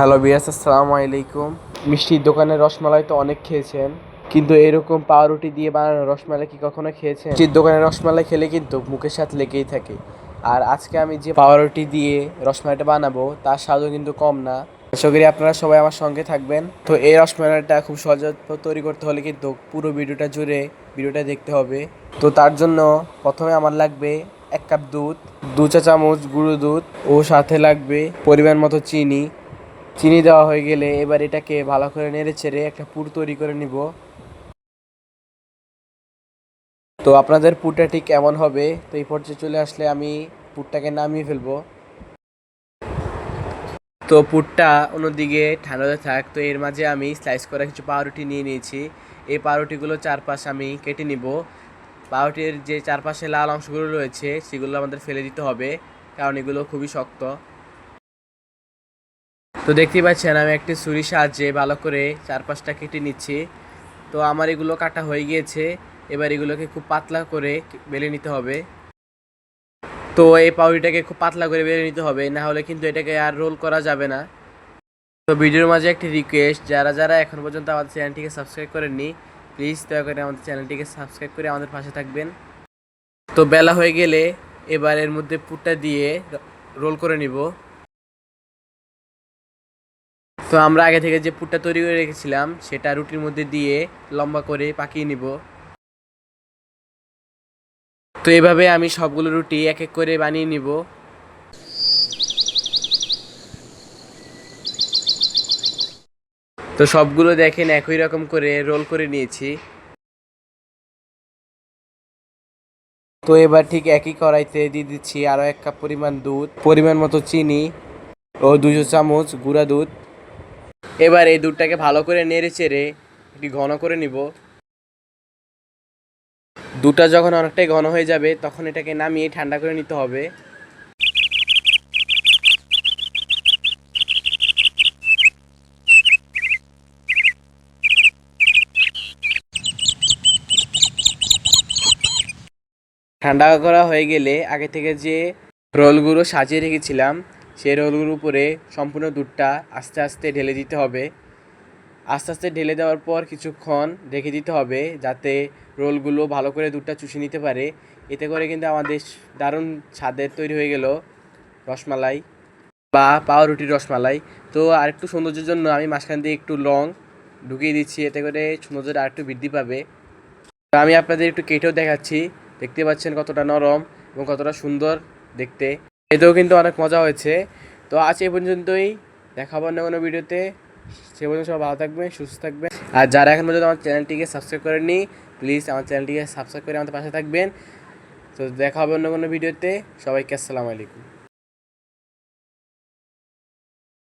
Hello বিয়াস আসসালামু আলাইকুম। মিষ্টির দোকানের রসমালাই তো অনেক খেয়েছেন, কিন্তু এরকম পাউরুটি দিয়ে বানানো রসমালাই কি কখনো খেয়েছেন? মিষ্টির দোকানের রসমালাই খেলে কিন্তু মুখের সাথে লেগেই থাকে। আর আজকে আমি যে পাউরুটি দিয়ে রসমালাইটা বানাবো, তার স্বাদও কিন্তু কম না। আশা করি আপনারা সবাই আমার সঙ্গে থাকবেন। তো এই রসমালাইটা খুব সহজে তৈরি করতে হলে কিন্তু পুরো ভিডিওটা জুড়ে ভিডিওটা দেখতে হবে। তো তার জন্য প্রথমে আমার লাগবে এক কাপ দুধ, দু চা চামচ গুঁড়ো দুধ ও সাথে লাগবে পরিমাণ মতো চিনি। চিনি দেওয়া হয়ে গেলে এবার এটাকে ভালো করে নেড়ে চেড়ে একটা পুর তৈরি করে নিব। তো আপনাদের পুরটা ঠিক কেমন হবে, তো এই পর্যায়ে চলে আসলে আমি পুরটাকে নামিয়ে ফেলব। তো পুরটা অন্যদিকে ঠান্ডাতে থাক, তো এর মাঝে আমি স্লাইস করা কিছু পাউরুটি নিয়ে নিয়েছি। এই পাউরুটিগুলো চারপাশ আমি কেটে নিব। পাউরুটির যে চারপাশে লাল অংশগুলো রয়েছে, সেগুলো আমাদের ফেলে দিতে হবে, কারণ এগুলো খুবই শক্ত। তো দেখতেই পাচ্ছেন, আমি একটি ছুরির সাহায্যে ভালো করে চারপাশটা কেটে নিচ্ছি। তো আমার এগুলো কাটা হয়ে গিয়েছে, এবার এগুলোকে খুব পাতলা করে বেলে নিতে হবে। তো এই পাউরিটাকে খুব পাতলা করে বেলে নিতে হবে, না হলে কিন্তু এটাকে আর রোল করা যাবে না। তো ভিডিওর মাঝে একটি রিকোয়েস্ট যারা যারা এখন পর্যন্ত আমাদের চ্যানেলটিকে সাবস্ক্রাইব করেননি প্লিজ দয়া করে আমাদের চ্যানেলটিকে সাবস্ক্রাইব করে আমাদের পাশে থাকবেন। তো বেলা হয়ে গেলে এবার এর মধ্যে পুটটা দিয়ে রোল করে নিব। তো আমরা আগে থেকে যে পুরটা তৈরি করে রেখেছিলাম, সেটা রুটির মধ্যে দিয়ে লম্বা করে পাকিয়ে নিব। তো এভাবে আমি সবগুলো রুটি এক এক করে বানিয়ে নিব। তো সবগুলো দেখেন একই রকম করে রোল করে নিয়েছি। তো এবার ঠিক একই কড়াইতে দিয়ে দিচ্ছি আরও এক কাপ পরিমাণ দুধ, পরিমাণ মতো চিনি ও দুশো চামচ গুঁড়া দুধ। এবার এই দুধটাকে ভালো করে নেড়ে চেড়ে একটু ঘন করে নিব। দুধটা যখন অনেকটাই ঘন হয়ে যাবে, তখন এটাকে নামিয়ে ঠান্ডা করে নিতে হবে। ঠান্ডা করা হয়ে গেলে আগে থেকে যে রোলগুলো সাজিয়ে রেখেছিলাম সেই রোলগুলোর উপরে সম্পূর্ণ দুধটা আস্তে আস্তে ঢেলে দিতে হবে। আস্তে আস্তে ঢেলে দেওয়ার পর কিছুক্ষণ রেখে দিতে হবে যাতে রোলগুলো ভালো করে দুধটা চুষে নিতে পারে। এতে করে কিন্তু আমাদের দারুণ স্বাদের তৈরি হয়ে গেল রসমালাই বা পাউরুটির রসমালাই। তো আরেকটু সৌন্দর্যের জন্য আমি মাঝখান দিয়ে একটু লং ঢুকিয়ে দিচ্ছি, এতে করে সৌন্দর্যটা আরেকটু বৃদ্ধি পাবে। তো আমি আপনাদের একটু কেটেও দেখাচ্ছি, দেখতে পাচ্ছেন কতটা নরম এবং কতটা সুন্দর দেখতে। এতেও কিন্তু অনেক মজা হয়েছে। তো আজ এ পর্যন্তই। দেখাবো না কোনো ভিডিওতে। সে পর্যন্ত সবাই ভালো থাকবে সুস্থ থাকবে আর যারা এখন পর্যন্ত আমার চ্যানেলটিকে সাবস্ক্রাইব করেননি প্লিজ আমার চ্যানেলটিকে সাবস্ক্রাইব করে আমাদের পাশে থাকবেন। তো দেখা হবে অন্য কোনো ভিডিওতে। সবাইকে আসসালামু আলাইকুম।